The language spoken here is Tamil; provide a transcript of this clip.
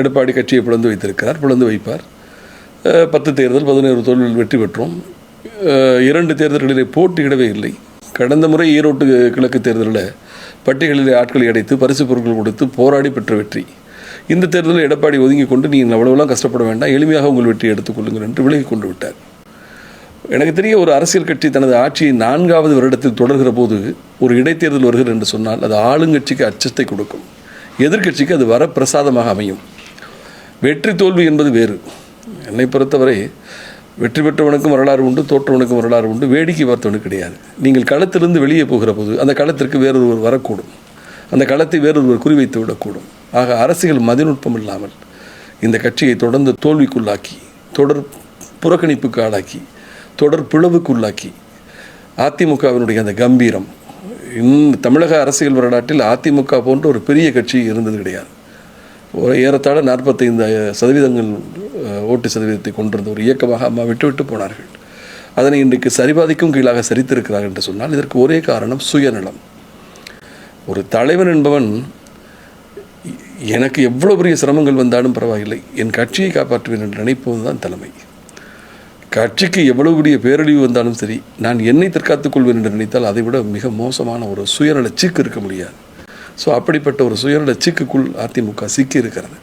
எடப்பாடி கட்சியை பிளந்து வைத்திருக்கிறார் பிளந்து வைப்பார். பத்து தேர்தல் பதினேழு தொழில் வெற்றி பெற்றோம். இரண்டு தேர்தல்களிலே போட்டியிடவே இல்லை. கடந்த முறை ஈரோட்டு கிழக்கு தேர்தலில் பட்டிகளிலே ஆட்களை அடைத்து பரிசு பொருட்கள் கொடுத்து போராடி பெற்ற வெற்றி. இந்த தேர்தலில் எடப்பாடி ஒதுங்கி கொண்டு நீங்கள் அவ்வளவுலாம் கஷ்டப்பட வேண்டாம் எளிமையாக உங்கள் வெற்றியை எடுத்துக்கொள்ளுங்கள் என்று விலகி கொண்டு விட்டார். எனக்கு தெரிய ஒரு அரசியல் கட்சி தனது ஆட்சியை நான்காவது வருடத்தில் தொடர்கிற போது ஒரு இடைத்தேர்தல் வருகிறது என்று சொன்னால் அது ஆளுங்கட்சிக்கு அச்சத்தை கொடுக்கும். எதிர்க்கட்சிக்கு அது வரப்பிரசாதமாக அமையும். வெற்றி தோல்வி என்பது வேறு. என்னை பொறுத்தவரை வெற்றி பெற்றவனுக்கும் வரலாறு உண்டு தோற்றவனுக்கும் வரலாறு உண்டு வேடிக்கை பார்த்தவனுக்கு கிடையாது. நீங்கள் களத்திலிருந்து வெளியே போகிற போது அந்த களத்திற்கு வேறொருவர் வரக்கூடும். அந்த களத்தை வேறொருவர் குறிவைத்து விடக்கூடும். ஆக அரசியல் மதிநுட்பம் இல்லாமல் இந்த கட்சியை தொடர்ந்து தோல்விக்குள்ளாக்கி தொடர் புறக்கணிப்புக்கு ஆளாக்கி தொடர் பிளவுக்குள்ளாக்கி அதிமுகவினுடைய அந்த கம்பீரம் இன் தமிழக அரசியல் வரலாற்றில் அதிமுக போன்ற ஒரு பெரிய கட்சி இருந்தது கிடையாது. ஒரு ஏறத்தாழ நாற்பத்தைந்து சதவீதங்கள் ஓட்டு சதவீதத்தை கொண்டிருந்த ஒரு இயக்கமாக அம்மா விட்டுவிட்டு போனார்கள். அதனை இன்றைக்கு சரிபாதிக்கும் கீழாக சரித்திருக்கிறார்கள் என்று சொன்னால் இதற்கு ஒரே காரணம் சுயநலம். ஒரு தலைவன் என்பவன் எனக்கு எவ்வளோ பெரிய சிரமங்கள் வந்தாலும் பரவாயில்லை. என் கட்சியை காப்பாற்றுவேன் என்று நினைப்பது தான் தலைமை. கட்சிக்கு எவ்வளவு பெரிய பேரழிவு வந்தாலும் சரி நான் என்னை தற்காத்துக் கொள்வேன் என்று நினைத்தால் அதை விட மிக மோசமான ஒரு சுயநல சீக்கு இருக்க முடியாது. ஸோ அப்படிப்பட்ட ஒரு சுயநல அதிமுக சிக்கி இருக்கிறது